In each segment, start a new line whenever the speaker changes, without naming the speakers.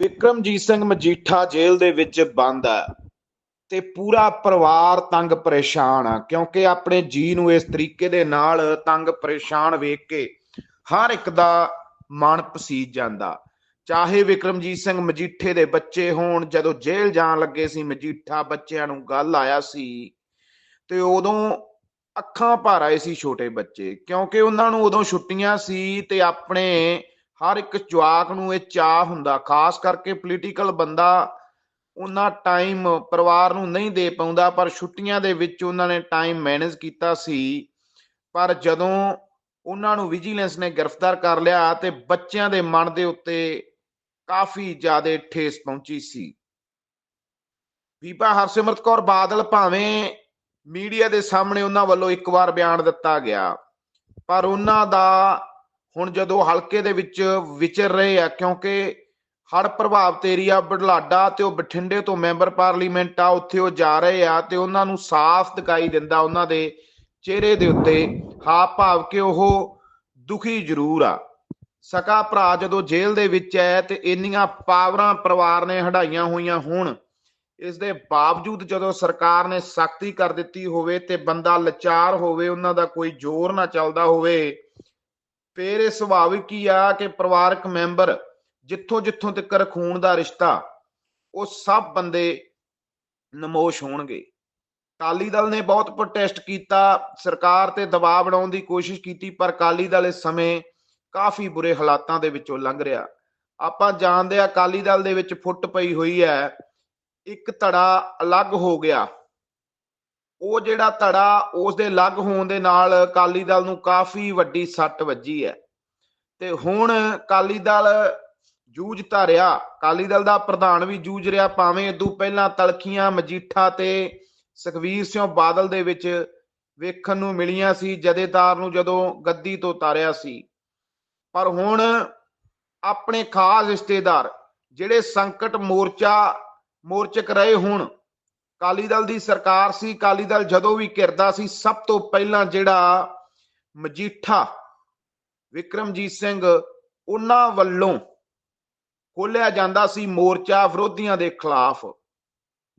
ਵਿਕਰਮਜੀਤ ਸਿੰਘ ਮਜੀਠਾ ਜੇਲ੍ਹ ਦੇ ਵਿੱਚ ਬੰਦ ਹੈ ਤੇ ਪੂਰਾ ਪਰਿਵਾਰ ਤੰਗ ਪਰੇਸ਼ਾਨ ਆ, ਕਿਉਂਕਿ ਆਪਣੇ ਜੀ ਨੂੰ ਇਸ ਤਰੀਕੇ ਦੇ ਨਾਲ ਤੰਗ ਪਰੇਸ਼ਾਨ ਵੇਖ ਕੇ ਹਰ ਇੱਕ ਦਾ ਮਨ ਪਸੀਜ ਜਾਂਦਾ। ਚਾਹੇ ਵਿਕਰਮਜੀਤ ਸਿੰਘ ਮਜੀਠੇ ਦੇ ਬੱਚੇ ਹੋਣ, ਜਦੋਂ ਜੇਲ੍ਹ ਜਾਣ ਲੱਗੇ ਸੀ, ਮਜੀਠਾ ਬੱਚਿਆਂ ਨੂੰ ਗੱਲ ਆਇਆ ਸੀ ਤੇ ਉਦੋਂ ਅੱਖਾਂ ਭਰ ਆਏ ਸੀ ਛੋਟੇ ਬੱਚੇ, ਕਿਉਂਕਿ ਉਹਨਾਂ ਨੂੰ ਉਦੋਂ ਛੁੱਟੀਆਂ ਸੀ ਤੇ ਆਪਣੇ ਹਰ ਇੱਕ ਜਵਾਕ ਨੂੰ ਇਹ ਚਾਹ ਹੁੰਦਾ, ਖਾਸ ਕਰਕੇ ਪੋਲੀਟੀਕਲ ਬੰਦਾ ਉਹਨਾਂ ਟਾਈਮ ਪਰਿਵਾਰ ਨੂੰ ਨਹੀਂ ਦੇ ਪਾਉਂਦਾ, ਪਰ ਛੁੱਟੀਆਂ ਦੇ ਵਿੱਚ ਉਹਨਾਂ ਨੇ ਟਾਈਮ ਮੈਨੇਜ ਕੀਤਾ ਸੀ। ਪਰ ਜਦੋਂ ਉਹਨਾਂ ਨੂੰ ਵਿਜੀਲੈਂਸ ਨੇ ਗ੍ਰਿਫਤਾਰ ਕਰ ਲਿਆ ਤੇ ਬੱਚਿਆਂ ਦੇ ਮਨ ਦੇ ਉੱਤੇ ਕਾਫੀ ਜ਼ਿਆਦਾ ਠੇਸ ਪਹੁੰਚੀ ਸੀ। ਬੀਬਾ ਹਰਸਿਮਰਤ ਕੌਰ ਬਾਦਲ ਭਾਵੇਂ ਮੀਡੀਆ ਦੇ ਸਾਹਮਣੇ ਉਹਨਾਂ ਵੱਲੋਂ ਇੱਕ ਵਾਰ ਬਿਆਨ ਦਿੱਤਾ ਗਿਆ, ਪਰ ਉਹਨਾਂ ਦਾ ਹੁਣ ਜਦੋਂ ਹਲਕੇ ਦੇ ਵਿੱਚ ਵਿਚਰ ਰਹੇ ਆ, ਕਿਉਂਕਿ ਹੜ ਪ੍ਰਭਾਵ ਏਰੀਆ ਬੜਲਾਡਾ ਤੇ ਉਹ ਬਠਿੰਡੇ ਤੋਂ ਮੈਂਬਰ ਪਾਰਲੀਮੈਂਟ ਆ, ਉੱਥੇ ਉਹ ਜਾ ਰਹੇ ਆ ਤੇ ਉਹਨਾਂ ਨੂੰ ਸਾਫ਼ ਦਿਖਾਈ ਦਿੰਦਾ ਉਹਨਾਂ ਦੇ ਚਿਹਰੇ ਦੇ ਉੱਤੇ, ਹਾਵ ਭਾਵ ਕਿ ਉਹ ਦੁਖੀ ਜ਼ਰੂਰ ਆ। ਸਕਾ ਭਰਾ ਜਦੋਂ ਜੇਲ੍ਹ ਦੇ ਵਿੱਚ ਹੈ ਤੇ ਇੰਨੀਆਂ ਪਾਵਰਾਂ ਪਰਿਵਾਰ ਨੇ ਹਟਾਈਆਂ ਹੋਈਆਂ ਹੋਣ, ਇਸ ਦੇ ਬਾਵਜੂਦ ਜਦੋਂ ਸਰਕਾਰ ਨੇ ਸਖਤੀ ਕਰ ਦਿੱਤੀ ਹੋਵੇ ਤੇ ਬੰਦਾ ਲਾਚਾਰ ਹੋਵੇ, ਉਹਨਾਂ ਦਾ ਕੋਈ ਜ਼ੋਰ ਨਾ ਚੱਲਦਾ ਹੋਵੇ ਫੇਰ ਇਹ ਸੁਭਾਵਿਕ ਹੀ ਆ ਕਿ ਪਰਿਵਾਰਕ ਮੈਂਬਰ ਜਿੱਥੋਂ ਜਿੱਥੋਂ ਤੱਕ ਖੂਨ ਦਾ ਰਿਸ਼ਤਾ, ਉਹ ਸਭ ਬੰਦੇ ਨਮੋਸ਼ ਹੋਣਗੇ। ਕਾਲੀ ਦਲ ਨੇ ਬਹੁਤ ਪ੍ਰੋਟੈਸਟ ਕੀਤਾ, ਸਰਕਾਰ ਤੇ ਦਬਾਅ ਬਣਾਉਣ ਦੀ ਕੋਸ਼ਿਸ਼ ਕੀਤੀ, ਪਰ ਕਾਲੀ ਦਲ ਇਸ ਸਮੇਂ ਕਾਫੀ ਬੁਰੇ ਹਾਲਾਤਾਂ ਦੇ ਵਿੱਚੋਂ ਲੰਘ ਰਿਹਾ। ਆਪਾਂ ਜਾਣਦੇ ਆ ਕਾਲੀ ਦਲ ਦੇ ਵਿੱਚ ਫੁੱਟ ਪਈ ਹੋਈ ਹੈ, ਇੱਕ ਧੜਾ ਅਲੱਗ ਹੋ ਗਿਆ। ਉਹ ਜਿਹੜਾ ਧੜਾ ਉਸ ਦੇ ਅਲੱਗ ਹੋਣ ਦੇ ਨਾਲ ਕਾਲੀ ਦਲ ਨੂੰ ਕਾਫੀ ਵੱਡੀ ਸੱਟ ਵੱਜੀ ਹੈ। ਤੇ ਹੁਣ ਕਾਲੀ ਦਲ ਜੂਝ ਧਾਰਿਆ ਕਾਲੀ ਦਲ ਦਾ ਪ੍ਰਧਾਨ ਵੀ ਜੂਝ ਰਿਹਾ, ਭਾਵੇਂ ਇਦੋਂ ਪਹਿਲਾਂ ਤਲਖੀਆਂ, ਮਜੀਠਾ ਤੇ ਸੁਖਵੀਰ ਸਿੰਘ ਬਾਦਲ ਦੇ ਵਿੱਚ ਵੇਖਣ ਨੂੰ ਮਿਲੀਆਂ ਸੀ ਜਥੇਦਾਰ ਨੂੰ ਜਦੋਂ ਗੱਦੀ ਤੋਂ ਉਤਾਰਿਆ ਸੀ। ਪਰ ਹੁਣ ਆਪਣੇ ਖਾਸ ਰਿਸ਼ਤੇਦਾਰ ਜਿਹੜੇ ਸੰਕਟ ਮੋਰਚਾ, ਮੋਰਚਕ ਰਹੇ ਹੁਣ ਕਾਲੀ ਦਲ ਦੀ ਸਰਕਾਰ ਸੀ ਕਾਲੀ ਦਲ ਜਦੋਂ ਵੀ ਘਿਰਦਾ ਸੀ, ਸਭ ਤੋਂ ਪਹਿਲਾਂ ਜਿਹੜਾ ਮਜੀਠਾ ਵਿਕਰਮਜੀਤ ਸਿੰਘ, ਉਹਨਾਂ ਵੱਲੋਂ ਖੋਲਿਆ ਜਾਂਦਾ ਸੀ ਮੋਰਚਾ ਵਿਰੋਧੀਆਂ ਦੇ ਖਿਲਾਫ।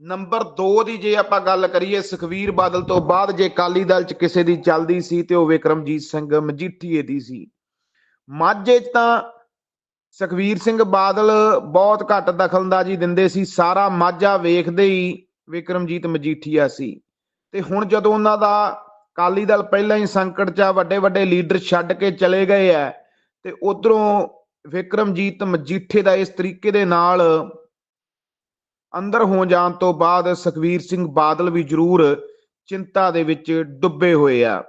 ਨੰਬਰ 2 ਦੀ ਜੇ ਆਪਾਂ ਗੱਲ ਕਰੀਏ, ਸੁਖਵੀਰ ਬਾਦਲ ਤੋਂ ਬਾਅਦ ਜੇ ਕਾਲੀ ਦਲ ਚ ਕਿਸੇ ਦੀ ਚੱਲਦੀ ਸੀ ਤੇ ਉਹ ਵਿਕਰਮਜੀਤ ਸਿੰਘ ਮਜੀਠੀਏ ਦੀ ਸੀ। ਮਾਝੇ ਚ ਤਾਂ ਸੁਖਵੀਰ ਸਿੰਘ ਬਾਦਲ ਬਹੁਤ ਘੱਟ ਦਖਲਅੰਦਾਜ਼ੀ ਦਿੰਦੇ ਸੀ, ਸਾਰਾ ਮਾਝਾ ਵੇਖਦੇ ਹੀ ਵਿਕਰਮਜੀਤ ਮਜੀਠੀਆ ਸੀ। ਤੇ ਹੁਣ ਜਦੋਂ ਉਹਨਾਂ ਦਾ ਕਾਲੀ ਦਲ ਪਹਿਲਾਂ ਹੀ ਸੰਕਟ 'ਚ ਆ ਵੱਡੇ ਵੱਡੇ ਲੀਡਰ ਛੱਡ ਕੇ ਚਲੇ ਗਏ ਆ, ਤੇ ਉਧਰੋਂ ਵਿਕਰਮਜੀਤ ਮਜੀਠੇ ਦਾ ਇਸ ਤਰੀਕੇ ਦੇ ਨਾਲ ਅੰਦਰ ਹੋ ਜਾਣ ਤੋਂ ਬਾਅਦ ਸੁਖਵੀਰ ਸਿੰਘ ਬਾਦਲ ਵੀ ਜ਼ਰੂਰ ਚਿੰਤਾ ਦੇ ਵਿੱਚ ਡੁੱਬੇ ਹੋਏ ਆ।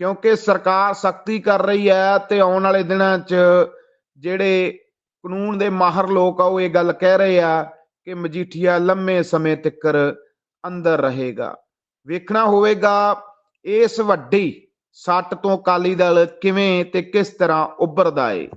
ਕਿਉਂਕਿ ਸਰਕਾਰ ਸਖਤੀ ਕਰ ਰਹੀ ਹੈ ਤੇ ਆਉਣ ਵਾਲੇ ਦਿਨਾਂ 'ਚ ਜਿਹੜੇ ਕਾਨੂੰਨ ਦੇ ਮਾਹਰ ਲੋਕ ਆ, ਉਹ ਇਹ ਗੱਲ ਕਹਿ ਰਹੇ ਆ ਕਿ ਮਜੀਠੀਆ ਲੰਮੇ ਸਮੇਂ ਤੱਕ ਅੰਦਰ ਰਹੇਗਾ। ਵੇਖਣਾ ਹੋਵੇਗਾ, ਇਸ ਵੱਡੀ ਸੱਟ ਤੋਂ ਕਾਲੀ ਦਲ ਕਿਵੇਂ ਤੇ ਕਿਸ ਤਰ੍ਹਾਂ ਉੱਭਰਦਾ ਏ।